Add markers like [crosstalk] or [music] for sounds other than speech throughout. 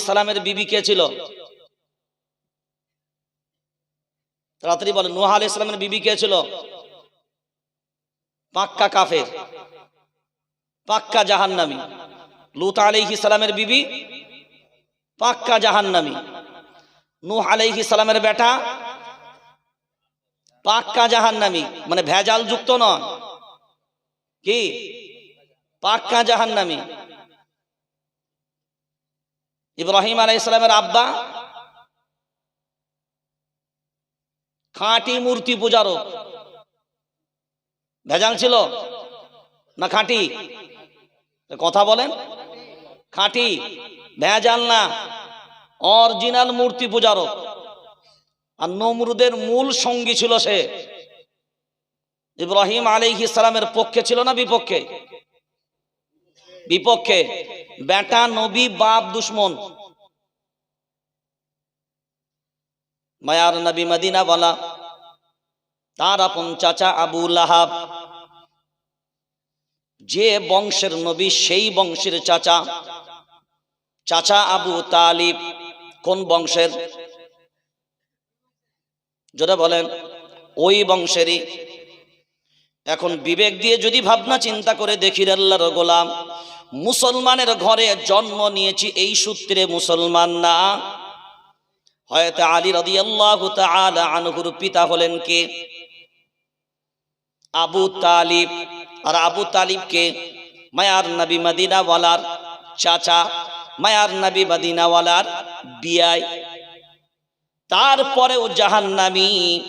সালামের বিবি কে ছিল? তাড়াতাড়ি বলে নুহা আলি ইসলামের বিবি কে ছিল? পাক্কা কাফের, পাক্কা জাহান্নামী। লুত আলাইহি সালামের বিবি, পাক্কা জাহান্নামী। নূহ আলাইহি সালামের বেটা, পাক্কা জাহান্নামী। মানে ভেজাল যুক্ত নয়। কি? পাক্কা জাহান্নামী। ইব্রাহিম আলাইহিস সালামের আব্বা। খাঁটি মূর্তি পূজারও। ভেজাল ছিল? না খাঁটি? কথা বলেন। খাঁটি? ভেজাল না। অরিজিনাল মূর্তি পূজারও। আর নমরুদের মূল সঙ্গী ছিল সে। ইব্রাহিম আলাইহিস ইসলামের পক্ষে ছিল না বিপক্ষে? বিপক্ষে। বেটা নবী, বাপ দুশ্মন। মায়ার নবী মদিনা বলা তার আপন চাচা আবু লাহাব। যে বংশের নবী, সেই বংশের চাচা। চাচা আবু তালিব, কোন বংশের? যেটা বলেন, ওই বংশেরই। এখন বিবেক দিয়ে যদি ভাবনা চিন্তা করে দেখি আল্লাহর গোলাম মুসলমানের ঘরে জন্ম নিয়েছি এই সূত্রে মুসলমান না। হয়তো আলী রদি আল্লাহ আনহুর পিতা হলেন কে? আবু তালিব। আর আবু তালিবকে মায়ার নবী মদিনাওয়ালার চাচা, মায়ার নবী মদিনাওয়ালার বিয়াই। তারপরেও জাহান্নামী।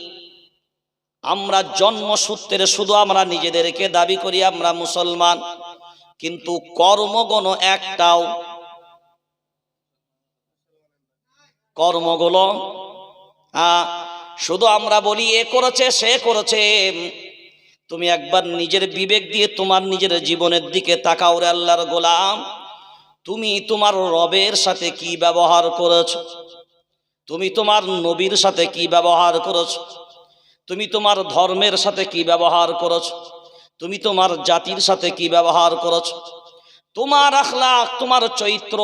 আমরা জন্মসূত্রে শুধু আমরা নিজেদেরকে দাবি করি, আমরা মুসলমান। কিন্তু কর্মগণ একটাও। কর্মগুলো শুধু আমরা বলি, এ করেছে, সে করেছে। তুমি একবার নিজের বিবেক দিয়ে তোমার নিজের জীবনের দিকে তাকাও রে আল্লাহর গোলাম। তুমি তোমার রবের সাথে কি ব্যবহার করেছ? তুমি তোমার নবীর সাথে কি ব্যবহার করেছ? তুমি তোমার ধর্মের সাথে কি ব্যবহার করেছ? তুমি তোমার জাতির সাথে কি ব্যবহার করছ? তোমার আখলাক তোমার চৈত্র,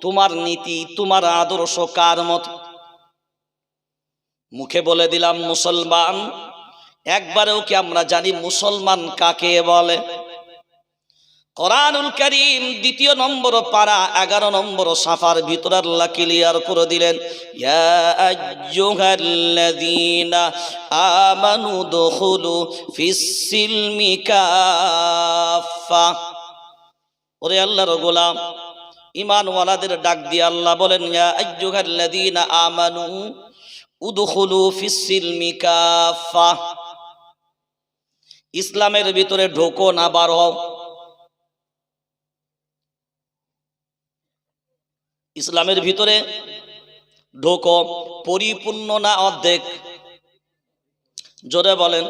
তোমার নীতি, তোমার আদর্শ কার মত? মুখে বলে দিলাম মুসলমান, একবারেও কি আমরা জানি মুসলমান কাকে বলে? কোরআনুল করিম দ্বিতীয় নম্বর পারা, এগারো নম্বর সাফার ভিতর আল্লাহ ক্লিয়ার করে দিলেন আমানু দুখুলু ফিস-সিলমি কাফা ওরে আল্লাহর গোলাম ইমানওয়ালাদের ডাক দিয়ে আল্লাহ বলেন, ইয়া আইয়ুহাল্লাযীনা আমানু উদখুলু ফিস-সিলমি ইসলামের ভিতরে ঢোকো না, বার হও। ইসলামের ভিতরে ঢোকো, পরিপূর্ণ না অর্ধেক। জোরে বলেন,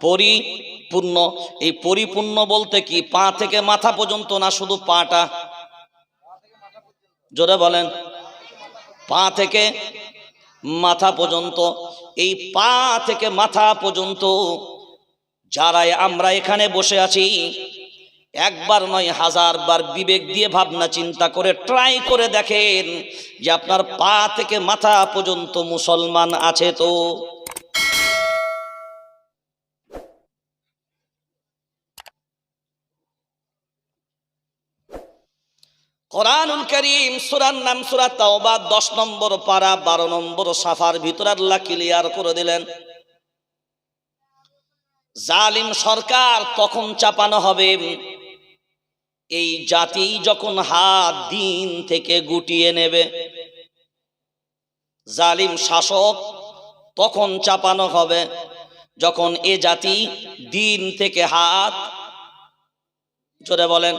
পরিপূর্ণ। এই পরিপূর্ণ বলতে কি? পা থেকে মাথা পর্যন্ত না শুধু পাটা? জোরে বলেন, পা থেকে মাথা পর্যন্ত। এই পা থেকে মাথা পর্যন্ত যারাই আমরা এখানে বসে আছি একবার নয় হাজার বার বিবেক দিয়ে ভাবনা চিন্তা করে ট্রাই করে দেখেন যে আপনার পা থেকে মাথা পর্যন্ত মুসলমান আছে তো। কোরআনুল করিম সুরার নাম সুরা তাওবা দশ নম্বর পারা, বারো নম্বর সাফার ভিতর আল্লাহ ক্লিয়ার করে দিলেন। জালিম সরকার তখন চাপানো হবে। এই জাতি যখন হাত দিন থেকে গুটিয়ে নেবে, জালিম শাসক তখন চাপানো হবে। যখন এ জাতি দিন থেকে হাত জোরে বলেন,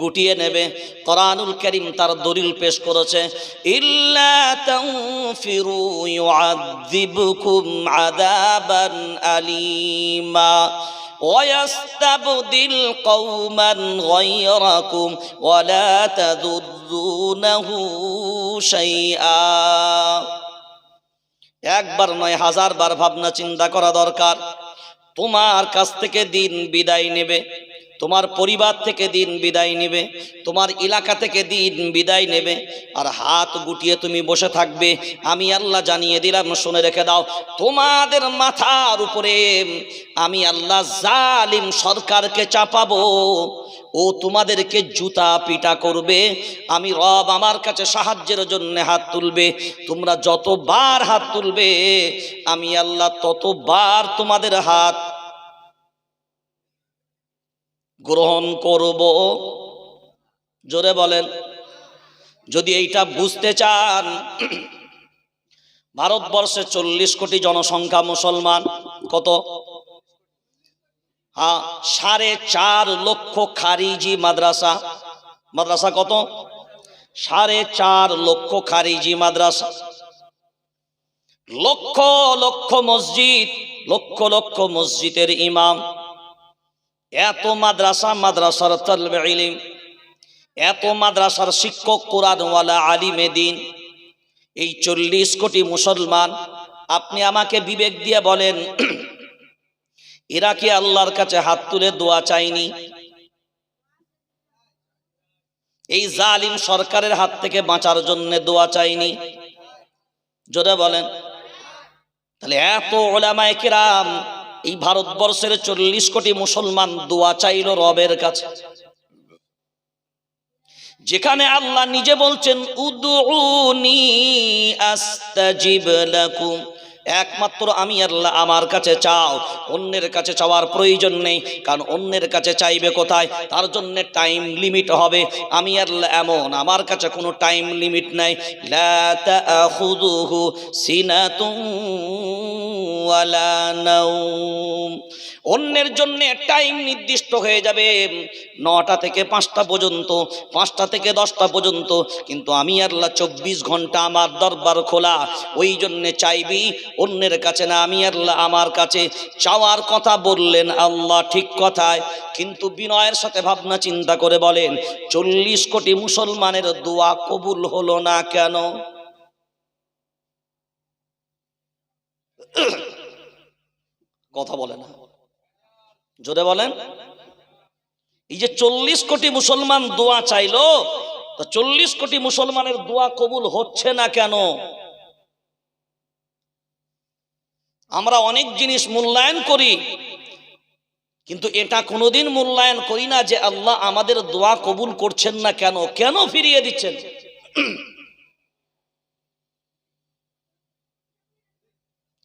গুটিয়ে নেবে, কোরআনুল করিম তার দলিল পেশ করেছে, ইল্লা আলিমা। ويستبدل قوما غيركم ولا تضرونه شيئا একবার নয় হাজার বার ভাবনা চিন্তা করা দরকার তোমার কাছ থেকে দিন বিদায় নেবে তোমার পরিবার থেকে দিন বিদায় নেবে, তোমার এলাকা থেকে দিন বিদায় নেবে, আর হাত গুটিয়ে তুমি বসে থাকবে। আমি আল্লাহ জানিয়ে দিলাম, শুনে রেখে দাও, তোমাদের মাথার উপরে আমি আল্লাহ জালিম সরকারকে চাপাবো, ও তোমাদেরকে জুতা পিটা করবে, আমি রব আমার কাছে সাহায্যের জন্য হাত তুলবে, তোমরা যতবার হাত তুলবে, আমি আল্লাহ ততবার তোমাদের হাত গ্রহণ করব। জোরে বলেন, যদি এইটা বুঝতে চান, ভারতবর্ষে চল্লিশ কোটি জনসংখ্যা মুসলমান, কত? হ্যাঁ সাড়ে চার লক্ষ খারিজি মাদ্রাসা। মাদ্রাসা কত? সাড়ে চার লক্ষ খারিজি মাদ্রাসা। লক্ষ লক্ষ মসজিদ, লক্ষ লক্ষ মসজিদের ইমাম। এত মাদ্রাসা, মাদ্রাসার তলবে এত মাদ্রাসার শিক্ষক, কোরআনওয়ালা, আলিমে দিন। এই চল্লিশ কোটি মুসলমান, আপনি আমাকে বিবেক দিয়ে বলেন, [clears throat] এরা কি আল্লাহর কাছে হাত তুলে দোয়া চাইনি এই জালিম সরকারের হাত থেকে বাঁচার জন্য দোয়া চাইনি জোরে বলেন। তাহলে এত ওলামায় কিরাম এই ভারতবর্ষের চল্লিশ কোটি মুসলমান দোয়া চাইল রবের কাছে। যেখানে আল্লাহ নিজে বলছেন লাকুম। একমাত্র আমি আল্লাহ আমার কাছে চাও, অন্যের কাছে চাওয়ার প্রয়োজন নেই, কারণ অন্যের কাছে চাইবে কোথায়? তার জন্য টাইম লিমিট হবে। আমি আল্লাহ এমন, আমার কাছে কোনো টাইম লিমিট নাই। অন্যের জন্য টাইম নির্দিষ্ট হয়ে যাবে নটা থেকে পাঁচটা পর্যন্ত, পাঁচটা থেকে দশটা পর্যন্ত। কিন্তু আমি আল্লাহ চব্বিশ ঘণ্টা আমার দরবার খোলা, ওই জন্যে চাইবি অন্যের কাছে না, আমি আল্লাহ আমার কাছে চাওয়ার কথা বললেন আল্লাহ ঠিক কথায়। কিন্তু বিনয়ের সাথে ভাবনা চিন্তা করে বলেন, চল্লিশ কোটি মুসলমানের দোয়া কবুল হলো না কেন? কথা বলে না। জোরে বলেন। এই যে চল্লিশ কোটি মুসলমান দোয়া চাইলো, তো চল্লিশ কোটি মুসলমানের দোয়া কবুল হচ্ছে না কেন? আমরা অনেক জিনিস মূল্যায়ন করি, কিন্তু এটা কোনোদিন মূল্যায়ন করি না যে আল্লাহ আমাদের দোয়া কবুল করছেন না কেন? কেন ফিরিয়ে দিচ্ছেন?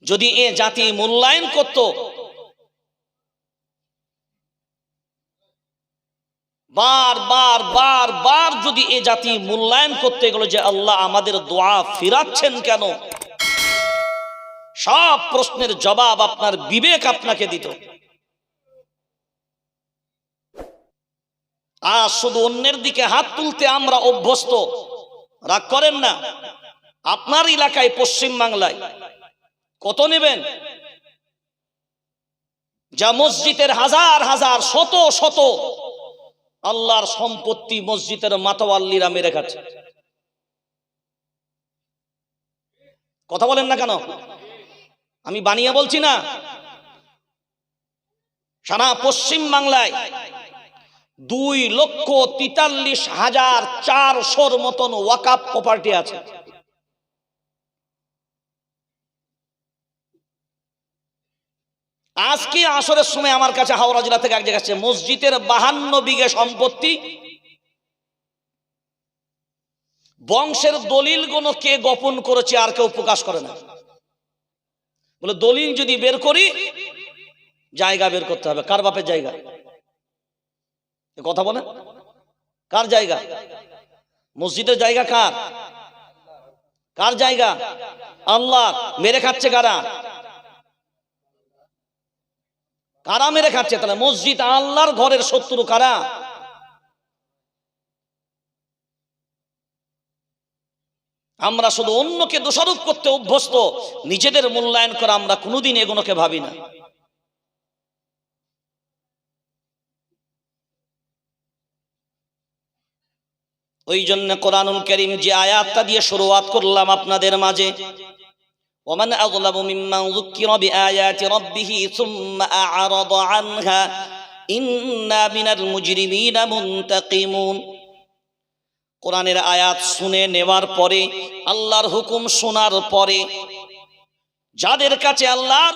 যদি এ জাতি মূল্যায়ন করত, বার বার বার বার যদি এ জাতি মূল্যায়ন করতে গেল যে আল্লাহ আমাদের দোয়া ফিরাচ্ছেন কেন? সব প্রশ্নের জবাব আপনার বিবেক আপনাকে দিত। আর শুধু অন্যের দিকে হাত তুলতে আমরা অভ্যস্ত। রাগ করেন না। আপনার এলাকায় পশ্চিম বাংলায় কত নেবেন? যা মসজিদের হাজার হাজার, শত শত আল্লাহর সম্পত্তি মসজিদের মাতোয়াল্লিরা মেরে খাচ্ছে। কথা বলেন না কেন? আমি বানিয়ে বলছি না। সারা পশ্চিম বাংলায় দুই লক্ষ তিতাল্লিশ হাজার চারশোর মতন ওয়াকাপ প্রপার্টি আছে। আজকে আসরের সময় আমার কাছে হাওড়া জেলা থেকে এক জায়গা আছে মসজিদের বাহান্ন বিঘে সম্পত্তি। বংশের দলিলগুলো কে গোপন করেছে আর কেউ প্রকাশ করে না। বলে দলিল যদি বের করি, জায়গা বের করতে হবে। কার বাপের জায়গা? কথা বলে? কার জায়গা? মসজিদের জায়গা কার? কার জায়গা? আল্লাহ মেরে খাচ্ছে কারা? কারা মেরে খাচ্ছে তাহলে মসজিদ আল্লাহর ঘরের শত্রু কারা? আমরা শুধু অন্যকে দোষারোপ করতে অভ্যস্ত, নিজেদের মূল্যায়ন করা আমরা কোনোদিন এগুলোকে ভাবি না। ওই জন্য কোরআনুল করিম যে আয়াতটা দিয়ে শুরুয়াত করলাম আপনাদের মাঝে ومن أظلم ممن ذكر بآيات ربه ثم أعرض عنها ইন্না মিনাল মুজরিমিনা মুনতাকিমুন কোরআনের আয়াত শুনে নেওয়ার পরে আল্লাহর হুকুম শোনার পরে যাদের কাছে আল্লাহর